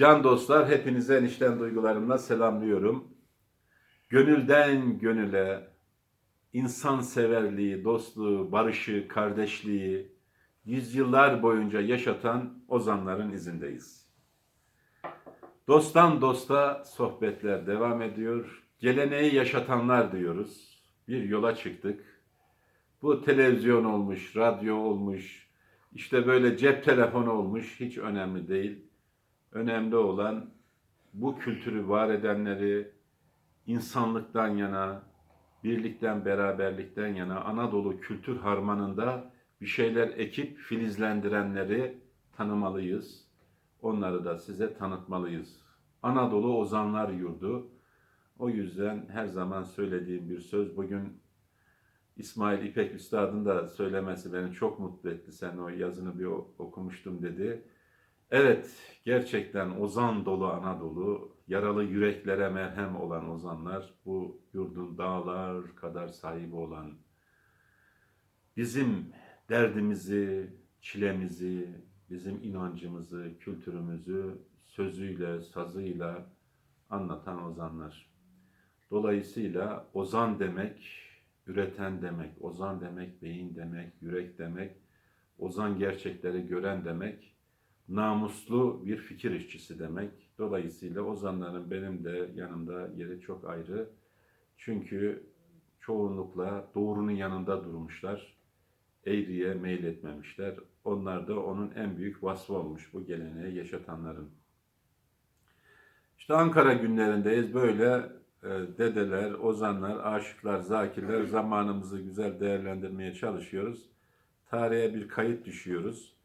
Can dostlar, hepinize enişten duygularımla selamlıyorum. Gönülden gönüle, insanseverliği, dostluğu, barışı, kardeşliği yüzyıllar boyunca yaşatan ozanların izindeyiz. Dosttan dosta sohbetler devam ediyor. Geleneği yaşatanlar diyoruz. Bir yola çıktık. Bu televizyon olmuş, radyo olmuş, işte böyle cep telefonu olmuş hiç önemli değil. Önemli olan bu kültürü var edenleri insanlıktan yana, birlikten, beraberlikten yana Anadolu kültür harmanında bir şeyler ekip filizlendirenleri tanımalıyız. Onları da size tanıtmalıyız. Anadolu Ozanlar Yurdu. O yüzden her zaman söylediğim bir söz bugün İsmail İpek Üstad'ın da söylemesi beni çok mutlu etti. Sen o yazını bir okumuştum dedi. Evet, gerçekten ozan dolu Anadolu, yaralı yüreklere merhem olan ozanlar, bu yurdun dağlar kadar sahibi olan, bizim derdimizi, çilemizi, bizim inancımızı, kültürümüzü sözüyle, sazıyla anlatan ozanlar. Dolayısıyla ozan demek, üreten demek, ozan demek, beyin demek, yürek demek, ozan gerçekleri gören demek, namuslu bir fikir işçisi demek. Dolayısıyla ozanların benim de yanımda yeri çok ayrı. Çünkü çoğunlukla doğrunun yanında durmuşlar. Eğriye meyletmemişler. Onlar da onun en büyük vasfı olmuş bu geleneği yaşatanların. İşte Ankara günlerindeyiz. Böyle e, dedeler, ozanlar, aşıklar, zakirler zamanımızı güzel değerlendirmeye çalışıyoruz. Tarihe bir kayıt düşüyoruz.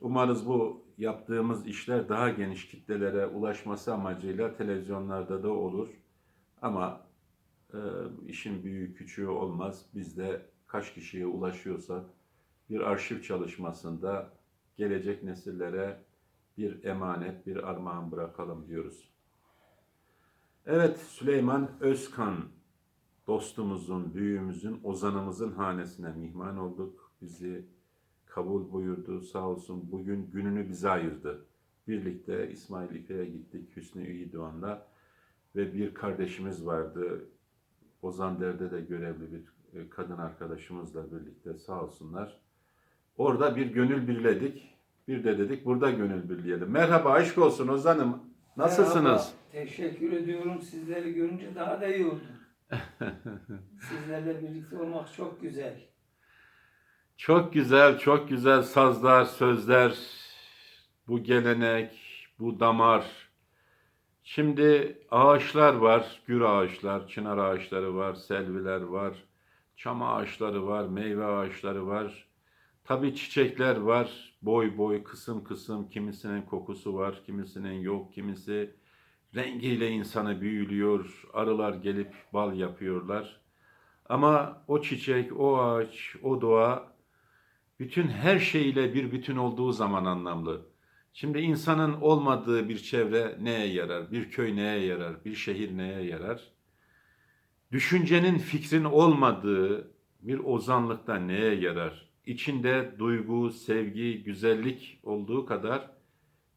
Umarız bu yaptığımız işler daha geniş kitlelere ulaşması amacıyla televizyonlarda da olur. Ama e, işin büyüğü küçüğü olmaz. Biz de kaç kişiye ulaşıyorsak bir arşiv çalışmasında gelecek nesillere bir emanet, bir armağan bırakalım diyoruz. Evet Süleyman Özkan dostumuzun, büyüğümüzün, ozanımızın hanesine mihman olduk. Bizi kabul buyurdu sağ olsun. Bugün gününü bize ayırdı. Birlikte İsmail İpek'e gittik Hüsnü İyi Doğan'la ve bir kardeşimiz vardı. Ozan Der'de de görevli bir e, kadın arkadaşımızla birlikte sağ olsunlar. Orada bir gönül birledik. Bir de dedik burada gönül birleyelim. Merhaba aşk olsun Ozan'ım. Nasılsınız? Merhaba, teşekkür ediyorum. Sizleri görünce daha da iyi oldum. Sizlerle birlikte olmak çok güzel. Çok güzel, çok güzel sazlar, sözler, bu gelenek, bu damar. Şimdi ağaçlar var, gür ağaçlar, çınar ağaçları var, selviler var, çam ağaçları var, meyve ağaçları var. Tabii çiçekler var, boy boy, kısım kısım, kimisinin kokusu var, kimisinin yok, kimisi rengiyle insanı büyülüyor, arılar gelip bal yapıyorlar. Ama o çiçek, o ağaç, o doğa bütün her şeyle bir bütün olduğu zaman anlamlı. Şimdi insanın olmadığı bir çevre neye yarar? Bir köy neye yarar? Bir şehir neye yarar? Düşüncenin, fikrin olmadığı bir ozanlıkta neye yarar? İçinde duygu, sevgi, güzellik olduğu kadar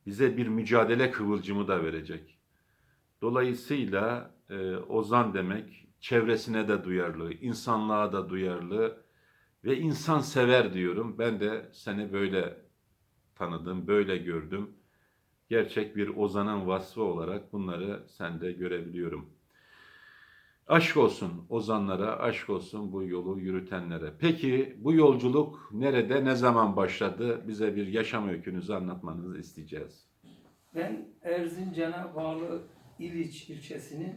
bize bir mücadele kıvılcımı da verecek. Dolayısıyla e, ozan demek çevresine de duyarlı, insanlığa da duyarlı, ve insan sever diyorum. Ben de seni böyle tanıdım, böyle gördüm. Gerçek bir ozanın vasfı olarak bunları sende görebiliyorum. Aşk olsun ozanlara, aşk olsun bu yolu yürütenlere. Peki bu yolculuk nerede, ne zaman başladı? Bize bir yaşam öykünüzü anlatmanızı isteyeceğiz. Ben Erzincan'a bağlı İliç ilçesinin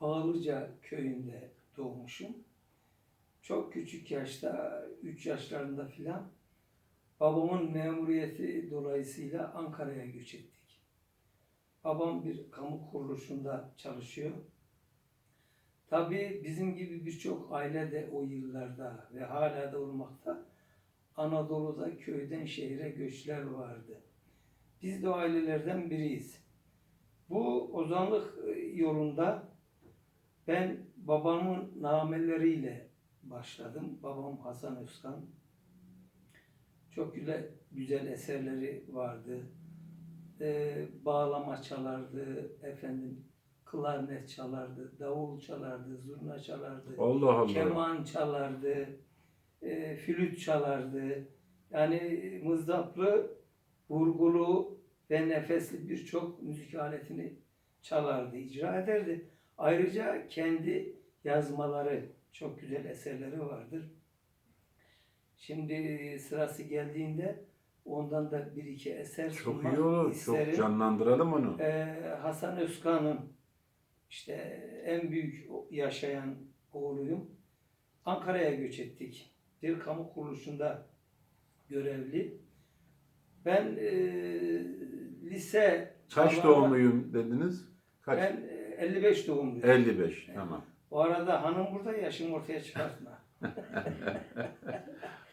Bağlıca köyünde doğmuşum. Çok küçük yaşta, 3 yaşlarında filan babamın memuriyeti dolayısıyla Ankara'ya göç ettik. Babam bir kamu kuruluşunda çalışıyor. Tabii bizim gibi birçok aile de o yıllarda ve hala da olmakta Anadolu'da köyden şehre göçler vardı. Biz de o ailelerden biriyiz. Bu ozanlık yolunda ben babamın nameleriyle başladım. Babam Hasan Özkan. Çok güzel, güzel eserleri vardı. e, bağlama çalardı, efendim klarnet çalardı, davul çalardı, zurna çalardı, Allah Allah. keman çalardı, e, flüt çalardı. Yani mızdaplı, vurgulu ve nefesli birçok müzik aletini çalardı, icra ederdi. Ayrıca kendi yazmaları, çok güzel eserleri vardır. Şimdi sırası geldiğinde ondan da bir iki eser Çok sunmak iyi olur. isterim. Çok canlandıralım onu. Ee, Hasan Özkan'ın işte en büyük yaşayan oğluyum. Ankara'ya göç ettik. Bir kamu kuruluşunda görevli. Ben e, lise Kaç çağlarında- doğumluyum dediniz? Kaç? Ben e, 55 doğumluyum. 55. Tamam. Bu arada hanım burada yaşım ortaya çıkartma.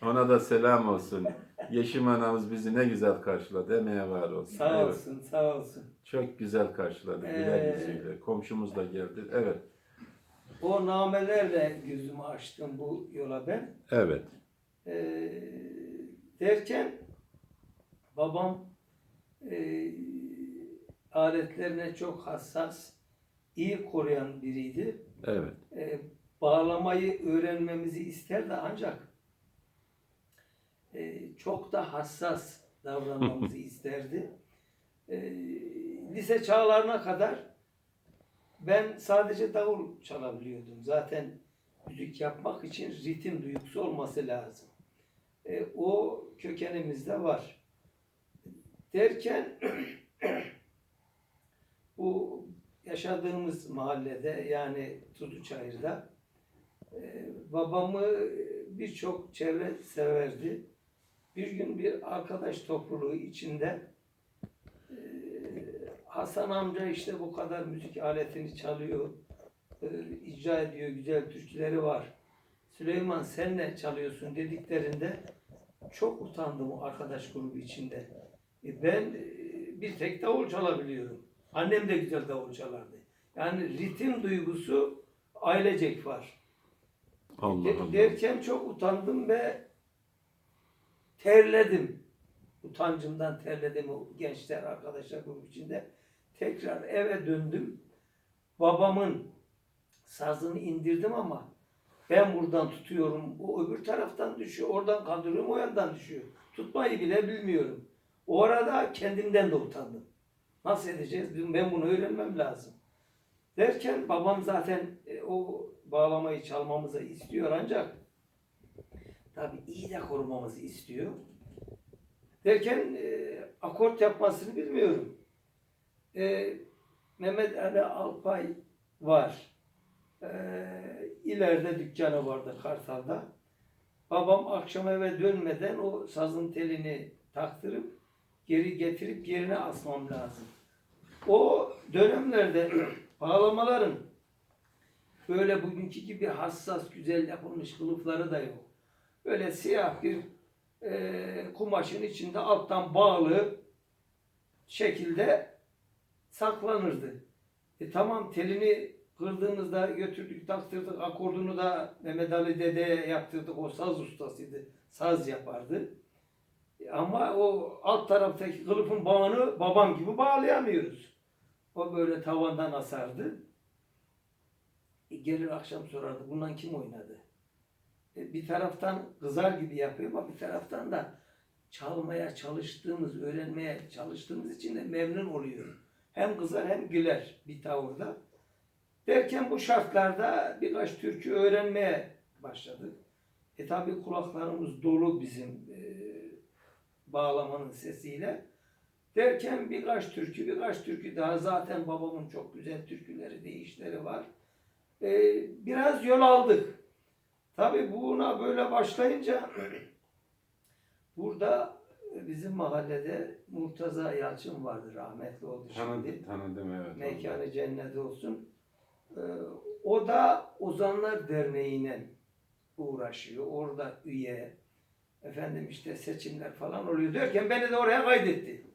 Ona da selam olsun. Yeşim anamız bizi ne güzel karşıladı. Emeğe var olsun. sağ Evet. olsun, sağ olsun. Çok güzel karşıladı. Güler Ee, yüzüyle. Komşumuz da geldi. Evet. O namelerle gözümü açtım bu yola ben. Evet. Ee, derken babam e, aletlerine çok hassas, iyi koruyan biriydi. Evet. E, bağlamayı öğrenmemizi isterdi ancak e, çok da hassas davranmamızı isterdi. E, lise çağlarına kadar ben sadece davul çalabiliyordum. Zaten müzik yapmak için ritim duygusu olması lazım. E, o kökenimizde var. Derken bu yaşadığımız mahallede yani Tuduçayır'da e, babamı birçok çevre severdi. Bir gün bir arkadaş topluluğu içinde e, Hasan amca işte bu kadar müzik aletini çalıyor, e, icra ediyor, güzel türküleri var. Süleyman sen ne çalıyorsun dediklerinde çok utandım o arkadaş grubu içinde. E, ben e, bir tek davul çalabiliyorum. Annem de güzel davul çalardı. Yani ritim duygusu ailecek var. Allah De- Allah. derken çok utandım ve terledim. Utancımdan terledim o gençler arkadaşlar grubu içinde. Tekrar eve döndüm. Babamın sazını indirdim ama ben buradan tutuyorum. O öbür taraftan düşüyor. Oradan kaldırıyorum. O yandan düşüyor. Tutmayı bile bilmiyorum. O arada kendimden de utandım. Nasıl edeceğiz? Ben bunu öğrenmem lazım. Derken babam zaten e, o bağlamayı çalmamızı istiyor ancak tabii iyi de korumamızı istiyor. Derken e, akort yapmasını bilmiyorum. E, Mehmet Ali Alpay var. E, ileride dükkanı vardı Kartal'da. Babam akşam eve dönmeden o sazın telini taktırıp geri getirip yerine asmam lazım. O dönemlerde bağlamaların böyle bugünkü gibi hassas, güzel yapılmış kılıfları da yok. Böyle siyah bir e, kumaşın içinde alttan bağlı şekilde saklanırdı. E tamam telini kırdığımızda götürdük taktırdık akordunu da Mehmet Ali Dede'ye yaptırdık o saz ustasıydı saz yapardı. E Ama o alt taraftaki kılıfın bağını babam gibi bağlayamıyoruz. O böyle tavandan asardı. E gelir akşam sorardı bundan kim oynadı? E bir taraftan kızar gibi yapıyor ama bir taraftan da çalmaya çalıştığımız, öğrenmeye çalıştığımız için de memnun oluyor. Hem kızar hem güler bir tavırda. Derken bu şartlarda birkaç türkü öğrenmeye başladık. E tabi kulaklarımız dolu bizim e, bağlamanın sesiyle. Derken birkaç türkü, birkaç türkü daha zaten babamın çok güzel türküleri, deyişleri var. E, biraz yol aldık. Tabi buna böyle başlayınca burada bizim mahallede Murtaza Yalçın vardı rahmetli oldu şimdi. Tanıdım, tanıdım evet. Mekanı cennet olsun. Ee, o da Ozanlar Derneği'yle uğraşıyor. Orada üye. Efendim işte seçimler falan oluyor derken beni de oraya kaydetti.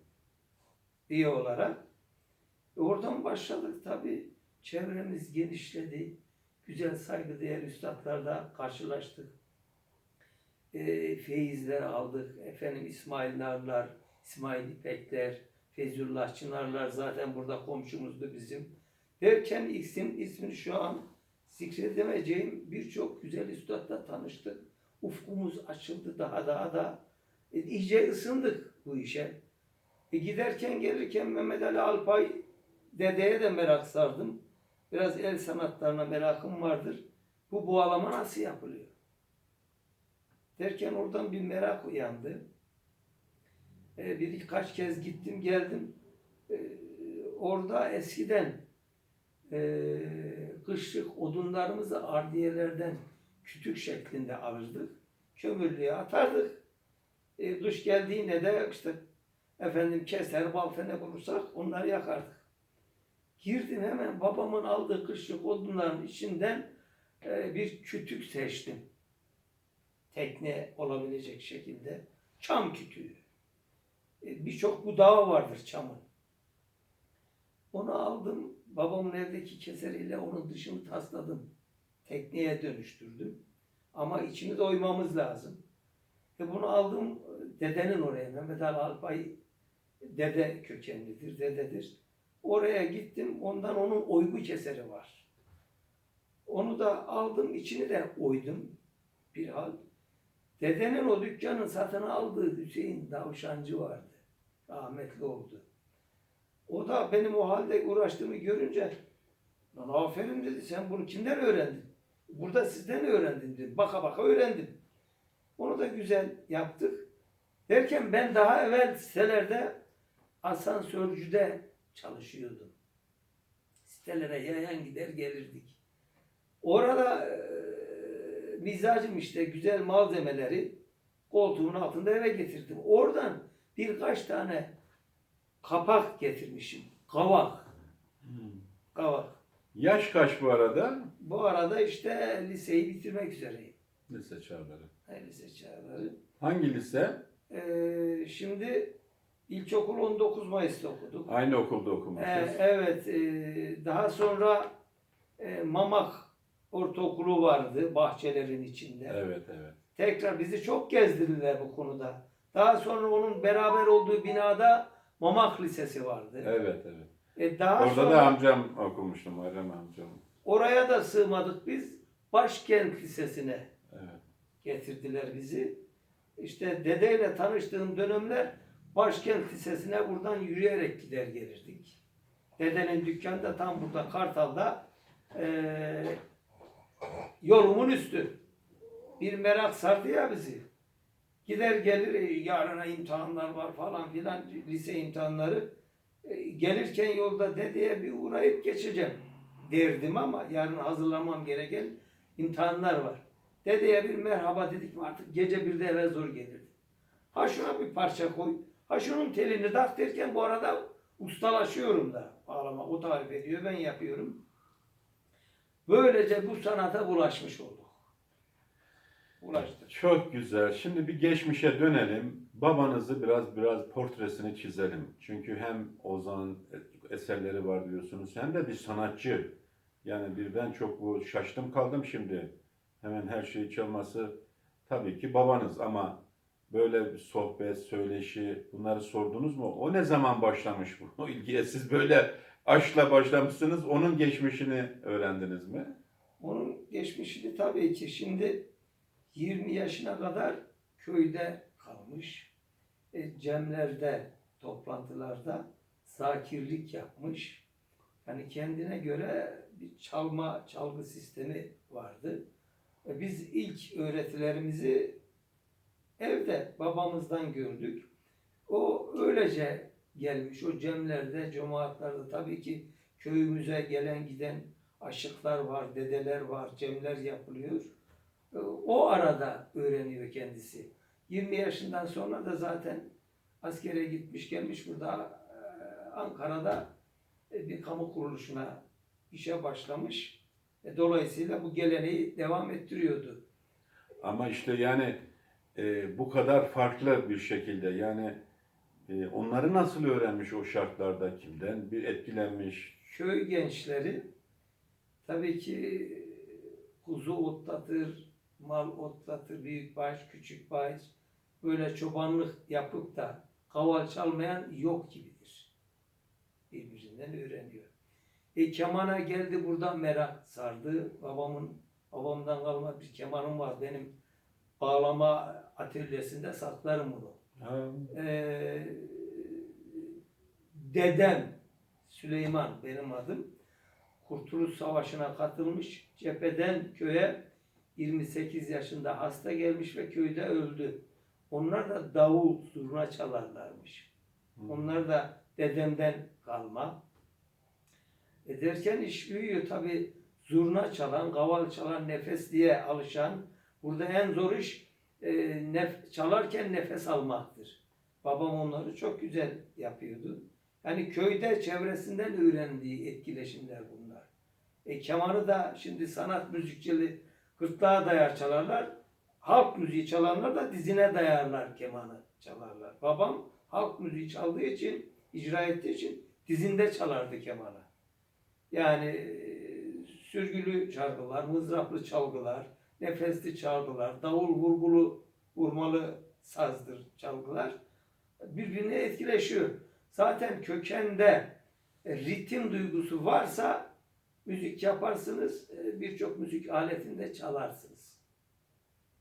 Üye olarak. E oradan başladık tabii. Çevremiz genişledi. Güzel saygıdeğer üstadlarla karşılaştık. E, feyizler aldık. Efendim İsmail Narlar, İsmail İpekler, Feyzullah Çınarlar zaten burada komşumuzdu bizim. Derken isim, ismini şu an zikredemeyeceğim birçok güzel üstadla tanıştık. Ufkumuz açıldı daha daha da. E, iyice ısındık bu işe. E, giderken gelirken Mehmet Ali Alpay dedeye de merak sardım. Biraz el sanatlarına merakım vardır. Bu bağlama nasıl yapılıyor? Derken oradan bir merak uyandı. E, birkaç kez gittim geldim. E, orada eskiden e, kışlık odunlarımızı ardiyelerden kütük şeklinde alırdık. Kömürlüğe atardık. E, kış geldiğinde de işte efendim keser, balta ne bulursak onları yakardık. Girdim hemen babamın aldığı kışlık odunların içinden e, bir kütük seçtim. Tekne olabilecek şekilde. Çam kütüğü. E, Birçok budağı vardır çamın. Onu aldım. Babamın evdeki keseriyle onun dışını tasladım. Tekneye dönüştürdüm. Ama içini doymamız lazım. E bunu aldım dedenin oraya. Mehmet Ali Alpay dede kökenlidir, dededir. Oraya gittim. Ondan onun oygu keseri var. Onu da aldım, içini de oydum bir hal. Dedenin o dükkanın satın aldığı Hüseyin Davşancı vardı. Rahmetli oldu. O da benim o halde uğraştığımı görünce lan aferin dedi sen bunu kimden öğrendin? Burada sizden öğrendim dedi. Baka baka öğrendim. Onu da güzel yaptık. Derken ben daha evvel sitelerde asansörcüde çalışıyordum. Sitelere yayan gider gelirdik. Orada e, mizacım işte güzel malzemeleri koltuğun altında eve getirdim. Oradan birkaç tane kapak getirmişim. Kavak. Kavak. Yaş kaç bu arada? Bu arada işte liseyi bitirmek üzereyim. Lise çağları. Ha, Lise çağları. Hangi lise? Ee, şimdi ilkokul 19 Mayıs'ta okuduk. Aynı okulda okumuşuz. Ee, evet. e, daha sonra e, Mamak Ortaokulu vardı bahçelerin içinde. Evet evet. Tekrar bizi çok gezdirdiler bu konuda. Daha sonra onun beraber olduğu binada Mamak Lisesi vardı. Evet evet. E, daha Orada sonra da amcam okumuştu Muharrem amcam. oraya da sığmadık biz. Başkent Lisesi'ne Evet. getirdiler bizi. İşte dedeyle tanıştığım dönemler Başkent Lisesi'ne buradan yürüyerek gider gelirdik. Dedenin dükkanı da tam burada Kartal'da eee, yolumun üstü. Bir merak sardı ya bizi. Gider gelir e, yarına imtihanlar var falan filan lise imtihanları. E, gelirken yolda dedeye bir uğrayıp geçeceğim derdim ama yarın hazırlamam gereken imtihanlar var. Dedeye bir merhaba dedik mi artık gece birde eve zor gelirdi. Ha şuna bir parça koy. Ha şunun telini tak bu arada ustalaşıyorum da bağlama. O tarif ediyor ben yapıyorum. Böylece bu sanata bulaşmış olduk. Bulaştık. Çok güzel. Şimdi bir geçmişe dönelim. Babanızı biraz biraz portresini çizelim. Çünkü hem Ozan eserleri var diyorsunuz hem de bir sanatçı. Yani birden çok bu şaştım kaldım şimdi. Hemen her şeyi çalması tabii ki babanız ama böyle bir sohbet, söyleşi bunları sordunuz mu? O ne zaman başlamış bu ilgiye? Siz böyle aşkla başlamışsınız. Onun geçmişini öğrendiniz mi? Onun geçmişini tabii ki şimdi 20 yaşına kadar köyde kalmış. E, cemlerde, toplantılarda zakirlik yapmış. Yani kendine göre bir çalma, çalgı sistemi vardı. E, biz ilk öğretilerimizi evde babamızdan gördük. O öylece gelmiş. O cemlerde, cemaatlerde tabii ki köyümüze gelen giden aşıklar var, dedeler var, cemler yapılıyor. E, O arada öğreniyor kendisi. 20 yaşından sonra da zaten askere gitmiş gelmiş burada e, Ankara'da e, bir kamu kuruluşuna işe başlamış. Dolayısıyla bu geleneği devam ettiriyordu. Ama işte yani e, bu kadar farklı bir şekilde yani e, onları nasıl öğrenmiş o şartlarda kimden bir etkilenmiş köy gençleri tabii ki kuzu otlatır, mal otlatır, büyük baş, küçük baş böyle çobanlık yapıp da kaval çalmayan yok gibidir. birbirinden öğreniyor. E kemana geldi buradan merak sardı. Babamın babamdan kalma bir kemanım var benim bağlama atölyesinde saklarım onu. Ee, dedem Süleyman benim adım. Kurtuluş Savaşı'na katılmış. Cepheden köye 28 yaşında hasta gelmiş ve köyde öldü. Onlar da davul zurna çalarlarmış. Onlar da dedemden kalma. E derken iş büyüyor tabi zurna çalan, kaval çalan, nefes diye alışan. Burada en zor iş e, nef- çalarken nefes almaktır. Babam onları çok güzel yapıyordu. Yani köyde çevresinden öğrendiği etkileşimler bunlar. E kemanı da şimdi sanat müzikçili gırtlağa dayar çalarlar. Halk müziği çalanlar da dizine dayarlar kemanı çalarlar. Babam halk müziği çaldığı için, icra ettiği için dizinde çalardı kemanı. Yani e, sürgülü çalgılar, mızraplı çalgılar, nefesli çalgılar, davul vurgulu, vurmalı sazdır çalgılar birbirine etkileşiyor. Zaten kökende e, ritim duygusu varsa müzik yaparsınız, e, birçok müzik aletinde çalarsınız.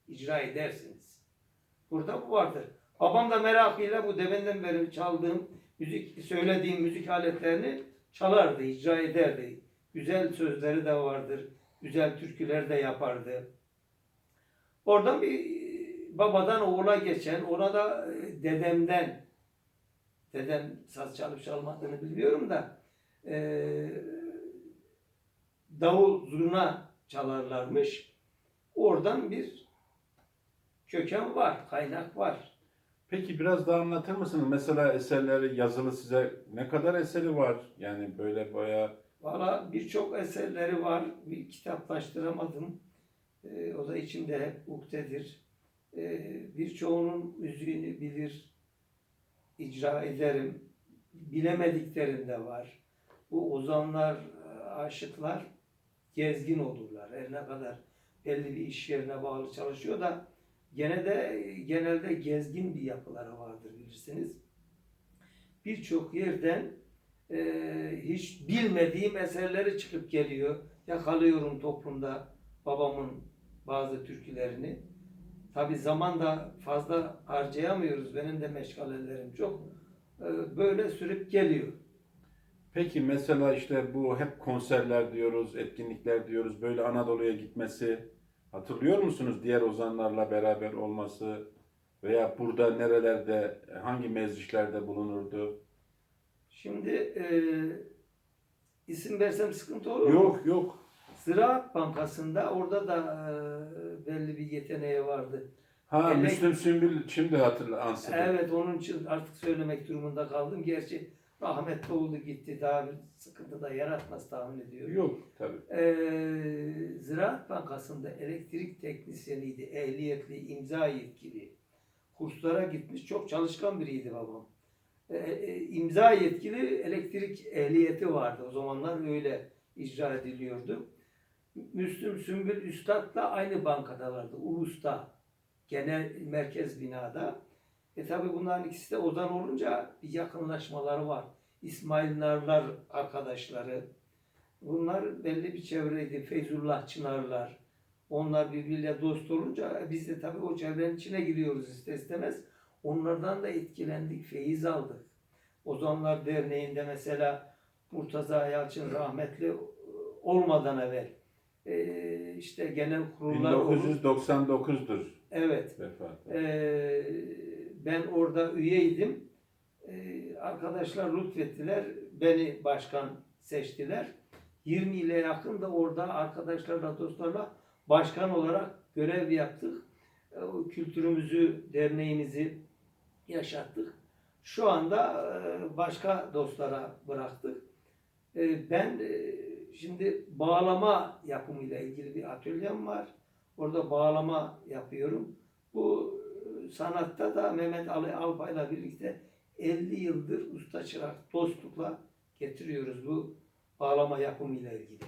İcra edersiniz. Burada bu vardır. Babam da merakıyla bu demenden beri çaldığım müzik, söylediğim müzik aletlerini çalardı, icra ederdi. Güzel sözleri de vardır. Güzel türküler de yapardı. Oradan bir babadan oğula geçen, ona da e, dedemden, dedem saz çalıp çalmadığını bilmiyorum da, e, davul zurna çalarlarmış. Oradan bir köken var, kaynak var. Peki biraz daha anlatır mısınız? Mesela eserleri yazılı size ne kadar eseri var? Yani böyle baya Valla birçok eserleri var. Bir kitaplaştıramadım. Ee, o da içimde hep uktedir. Ee, birçoğunun müziğini bilir, icra ederim. Bilemediklerim de var. Bu ozanlar, aşıklar gezgin olurlar. Her ne kadar belli bir iş yerine bağlı çalışıyor da gene de genelde gezgin bir yapıları vardır bilirsiniz. Birçok yerden e, hiç bilmediğim eserleri çıkıp geliyor. Yakalıyorum toplumda babamın bazı türkülerini. Tabi zaman da fazla harcayamıyoruz. Benim de meşgalelerim çok. E, böyle sürüp geliyor. Peki mesela işte bu hep konserler diyoruz, etkinlikler diyoruz. Böyle Anadolu'ya gitmesi hatırlıyor musunuz? Diğer ozanlarla beraber olması veya burada nerelerde, hangi meclislerde bulunurdu? Şimdi e, isim versem sıkıntı olur mu? Yok yok. Ziraat Bankası'nda orada da e, belli bir yeteneği vardı. Ha Elek- Müslüm Sümbül şimdi hatırla ansıdı. Evet onun için artık söylemek durumunda kaldım. Gerçi rahmetli oldu gitti. Daha bir sıkıntı da yaratmaz tahmin ediyorum. Yok tabii. Ee, Ziraat Bankası'nda elektrik teknisyeniydi. Ehliyetli, imza yetkili. Kurslara gitmiş. Çok çalışkan biriydi babam. Ee, imza yetkili elektrik ehliyeti vardı. O zamanlar öyle icra ediliyordu. Müslüm Sümbül Üstad'la aynı bankadalardı. Ulus'ta. Genel merkez binada. E tabi bunların ikisi de ozan olunca bir yakınlaşmaları var. İsmail Narlar arkadaşları. Bunlar belli bir çevreydi. Feyzullah Çınarlar. Onlar birbiriyle dost olunca e, biz de tabii o çevrenin içine giriyoruz ister istemez. Onlardan da etkilendik, feyiz aldık. Ozanlar Derneği'nde mesela Murtaza Yalçın rahmetli e, olmadan evvel e, işte genel kurullar olur. 1999'dur Evet. vefatı. Ee, ben orada üyeydim. Ee, arkadaşlar lütfettiler. Beni başkan seçtiler. 20 ile yakın da orada arkadaşlarla, dostlarla başkan olarak görev yaptık. Ee, o kültürümüzü, derneğimizi yaşattık. Şu anda e, başka dostlara bıraktık. Ee, Ben e, şimdi bağlama yapımıyla ilgili bir atölyem var. Orada bağlama yapıyorum. Bu e, sanatta da Mehmet Ali Alpay'la birlikte 50 yıldır usta çırak dostlukla getiriyoruz bu bağlama yapımıyla ilgili.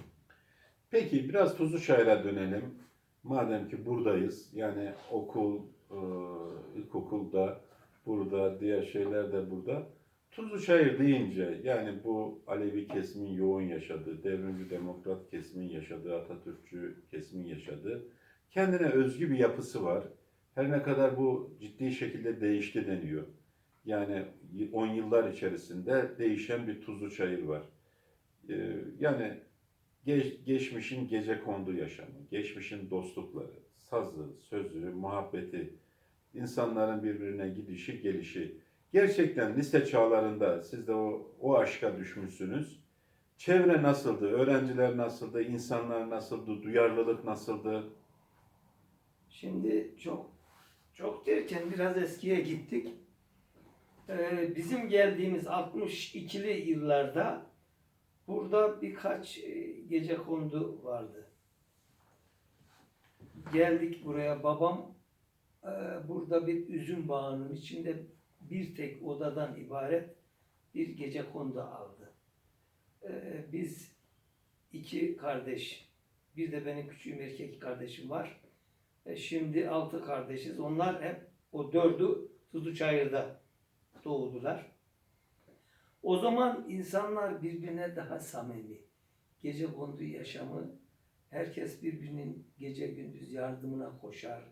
Peki biraz Tuzlu Şair'e dönelim. Madem ki buradayız, yani okul, e, ilkokulda burada, diğer şeyler de burada. Tuzluçayır deyince yani bu Alevi kesimin yoğun yaşadığı, devrimci demokrat kesimin yaşadığı, Atatürkçü kesimin yaşadığı kendine özgü bir yapısı var. Her ne kadar bu ciddi şekilde değişti deniyor. Yani 10 yıllar içerisinde değişen bir Tuzluçayır var. Ee, yani geç, geçmişin gece kondu yaşamı, geçmişin dostlukları, sazı, sözü, muhabbeti, insanların birbirine gidişi, gelişi. Gerçekten lise çağlarında siz de o, o aşka düşmüşsünüz. Çevre nasıldı? Öğrenciler nasıldı? insanlar nasıldı? Duyarlılık nasıldı? Şimdi çok çok derken biraz eskiye gittik. Ee, bizim geldiğimiz 62'li yıllarda burada birkaç e, gece kondu vardı. Geldik buraya babam e, burada bir üzüm bağının içinde bir tek odadan ibaret bir gece kondu aldı. Ee, biz iki kardeş, bir de benim küçüğüm erkek kardeşim var. E, Şimdi altı kardeşiz. Onlar hep o dördü Tuzluçayır'da doğdular. O zaman insanlar birbirine daha samimi. Gece kondu yaşamı, herkes birbirinin gece gündüz yardımına koşar,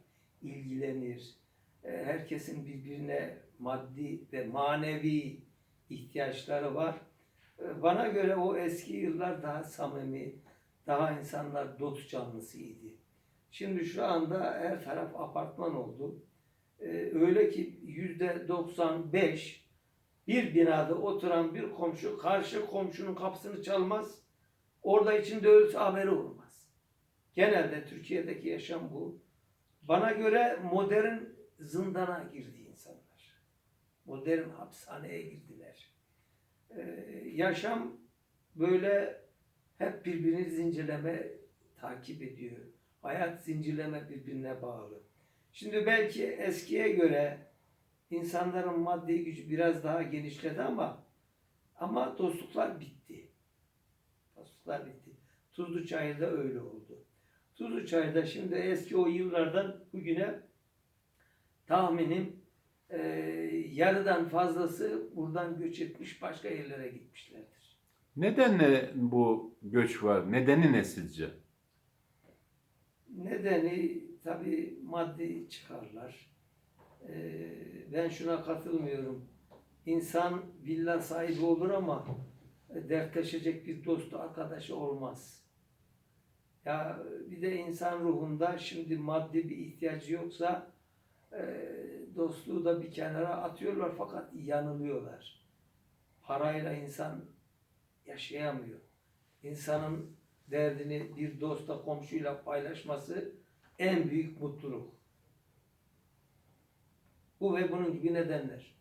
ilgilenir. E, Herkesin birbirine maddi ve manevi ihtiyaçları var. E, Bana göre o eski yıllar daha samimi, daha insanlar dost canlısıydı. Şimdi şu anda her taraf apartman oldu. Ee, öyle ki yüzde 95 bir binada oturan bir komşu karşı komşunun kapısını çalmaz. Orada içinde ölse haberi olmaz. Genelde Türkiye'deki yaşam bu. Bana göre modern zindana girdi insanlar. Modern hapishaneye girdiler. Ee, yaşam böyle hep birbirini zincirleme takip ediyor. Hayat zincirleme birbirine bağlı. Şimdi belki eskiye göre insanların maddi gücü biraz daha genişledi ama ama dostluklar bitti. Dostluklar bitti. Tuzlu Çayır'da öyle oldu. Tuzlu Çayır'da şimdi eski o yıllardan bugüne tahminim eee, yarıdan fazlası buradan göç etmiş başka yerlere gitmişlerdir. Neden bu göç var? Nedeni ne sizce? Nedeni tabii maddi çıkarlar. Ee, ben şuna katılmıyorum. İnsan villa sahibi olur ama dertleşecek bir dostu arkadaşı olmaz. Ya bir de insan ruhunda şimdi maddi bir ihtiyacı yoksa e, dostluğu da bir kenara atıyorlar fakat yanılıyorlar. Parayla insan yaşayamıyor. İnsanın derdini bir dostla, komşuyla paylaşması en büyük mutluluk. Bu ve bunun gibi nedenler.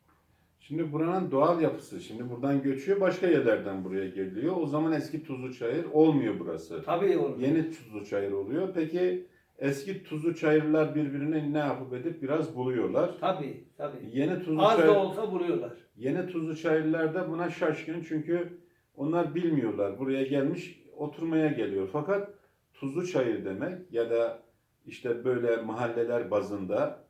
Şimdi buranın doğal yapısı, şimdi buradan göçüyor, başka yerlerden buraya geliyor. O zaman eski Tuzluçayır olmuyor burası. Tabii oğlum. Yeni Tuzluçayır oluyor. Peki eski Tuzluçayırlar birbirine ne yapıp edip biraz buluyorlar. Tabii, tabii. Yeni Az Tuzluçayır, da olsa buluyorlar. yeni Tuzluçayırlar da buna şaşkın çünkü onlar bilmiyorlar. Buraya gelmiş oturmaya geliyor. Fakat Tuzluçayır demek ya da işte böyle mahalleler bazında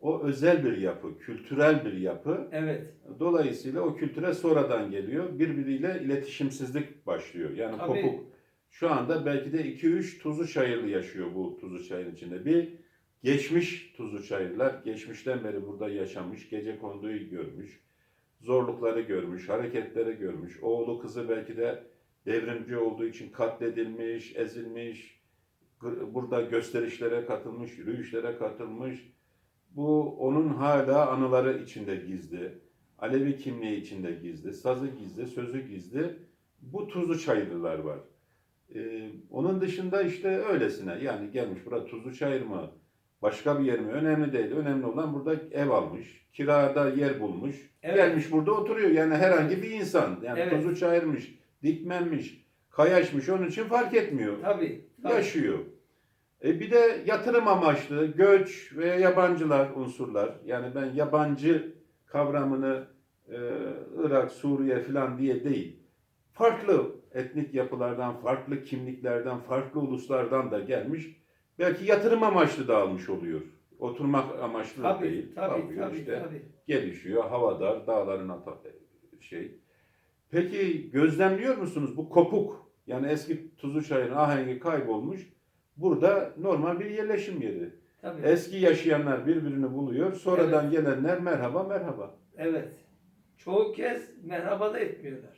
o özel bir yapı, kültürel bir yapı. Evet. Dolayısıyla o kültüre sonradan geliyor. Birbiriyle iletişimsizlik başlıyor. Yani Tabii. kopuk. Şu anda belki de 2-3 tuzlu çayırlı yaşıyor bu tuzlu çayırın içinde. Bir geçmiş tuzlu çayırlar, geçmişten beri burada yaşamış, gece konduyu görmüş, zorlukları görmüş, hareketleri görmüş. Oğlu kızı belki de devrimci olduğu için katledilmiş, ezilmiş, burada gösterişlere katılmış, yürüyüşlere katılmış. Bu onun hala anıları içinde gizli. Alevi kimliği içinde gizli. Sazı gizli, sözü gizli. Bu tuzlu çayırlılar var. Ee, onun dışında işte öylesine yani gelmiş burada tuzlu çayır mı, başka bir yer mi önemli değil. Önemli olan burada ev almış, kirada yer bulmuş, Evet. gelmiş burada oturuyor. Yani herhangi bir insan. Yani Evet. tuzlu çayırmış, dikmenmiş, kayaşmış onun için fark etmiyor Tabii. tabii. yaşıyor. E bir de yatırım amaçlı göç ve yabancılar unsurlar. Yani ben yabancı kavramını e, Irak, Suriye falan diye değil. Farklı etnik yapılardan, farklı kimliklerden, farklı uluslardan da gelmiş. Belki yatırım amaçlı da almış oluyor. Oturmak amaçlı da Tabii, değil. tabii, Kalkıyor tabii, işte. tabii. Gelişiyor, havadar, dağların ata- şey. Peki gözlemliyor musunuz bu kopuk? Yani eski Tuzlu Çayır'ın ahengi kaybolmuş. Burada normal bir yerleşim yeri. Tabii. Eski yaşayanlar birbirini buluyor. Sonradan gelenler merhaba merhaba. Evet. Çoğu kez merhaba da etmiyorlar.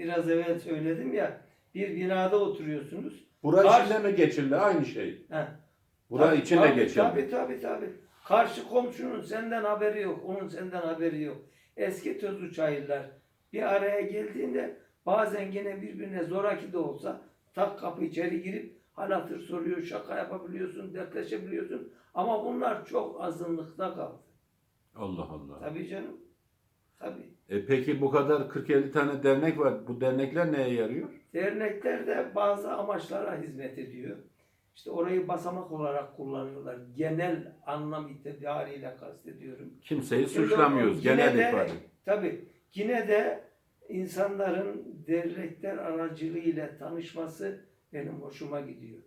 Biraz evvel söyledim ya bir binada oturuyorsunuz. Bura Karşı- içinde mi geçirli? Aynı şey. Heh. Bura Tabii, içinde tabii, geçirli. Tabii tabii tabii. Karşı komşunun senden haberi yok. Onun senden haberi yok. Eski tuzlu çayırlar bir araya geldiğinde bazen gene birbirine zoraki de olsa tak kapı içeri girip hal hatır soruyor, şaka yapabiliyorsun, dertleşebiliyorsun. Ama bunlar çok azınlıkta kaldı. Allah Allah. Tabii canım. Tabii. E peki bu kadar 40-50 tane dernek var. Bu dernekler neye yarıyor? Dernekler de bazı amaçlara hizmet ediyor. İşte orayı basamak olarak kullanıyorlar. Genel anlam itibariyle kastediyorum. Kimseyi suçlamıyoruz. yine Genel de- ifade. Tabii yine de insanların dernekler aracılığıyla tanışması benim hoşuma gidiyor.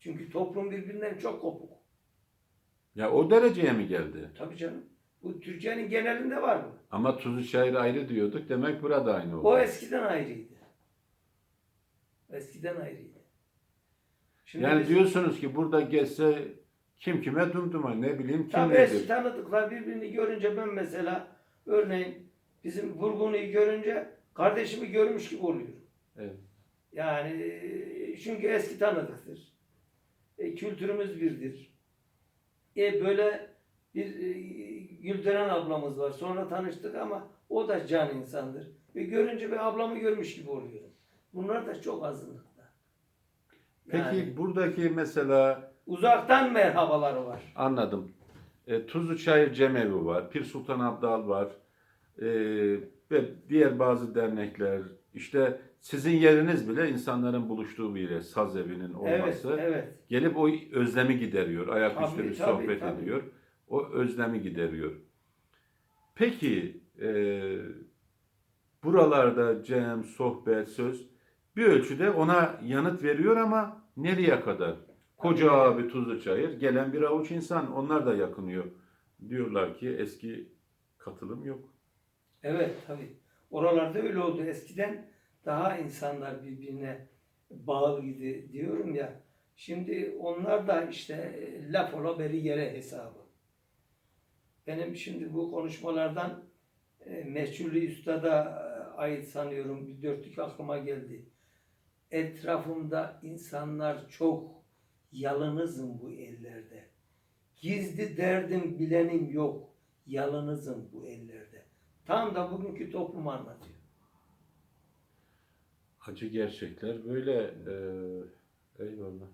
Çünkü toplum birbirinden çok kopuk. Ya o dereceye mi geldi? Tabii canım. Bu Türkiye'nin genelinde var mı? Ama Tuzlu Çayır ayrı diyorduk. Demek burada aynı oldu. O eskiden ayrıydı. Eskiden ayrıydı. Şimdi yani biz- diyorsunuz ki burada geçse kim kime dumduma ne bileyim kim Tabii eski nedir? tanıdıklar birbirini görünce ben mesela örneğin bizim Vurgun'u görünce kardeşimi görmüş gibi oluyorum. Evet. Yani e, çünkü eski tanıdıktır. E, kültürümüz birdir. E, böyle bir e, Gülderen ablamız var. Sonra tanıştık ama o da can insandır. Ve görünce bir ablamı görmüş gibi oluyorum. Bunlar da çok azınlıkta. Peki Yani buradaki mesela uzaktan merhabaları var. anladım. E, Tuzlu Çayır Cemevi var. Pir Sultan Abdal var. E, ve diğer bazı dernekler. İşte sizin yeriniz bile insanların buluştuğu bir yer. Saz evinin olması. Evet, evet. Gelip o özlemi gideriyor. Ayaküstü Tabii, bir tabii, sohbet tabii. ediyor. O özlemi gideriyor. Peki e, buralarda cem, sohbet, söz bir ölçüde ona yanıt veriyor ama nereye kadar? Koca abi tuzlu çayır, gelen bir avuç insan onlar da yakınıyor. Diyorlar ki eski katılım yok. Evet tabii. Oralarda öyle oldu. Eskiden daha insanlar birbirine bağlıydı diyorum ya. Şimdi onlar da işte e, laf ola beri yere hesabı. Benim şimdi bu konuşmalardan e, Meçhulü Üstad'a e, ait sanıyorum bir dörtlük aklıma geldi. Etrafımda insanlar çok yalınızım bu ellerde. Gizli derdim bilenim yok. Yalınızım bu ellerde. Tam da bugünkü toplum anlatıyor. Acı gerçekler böyle. e, eyvallah.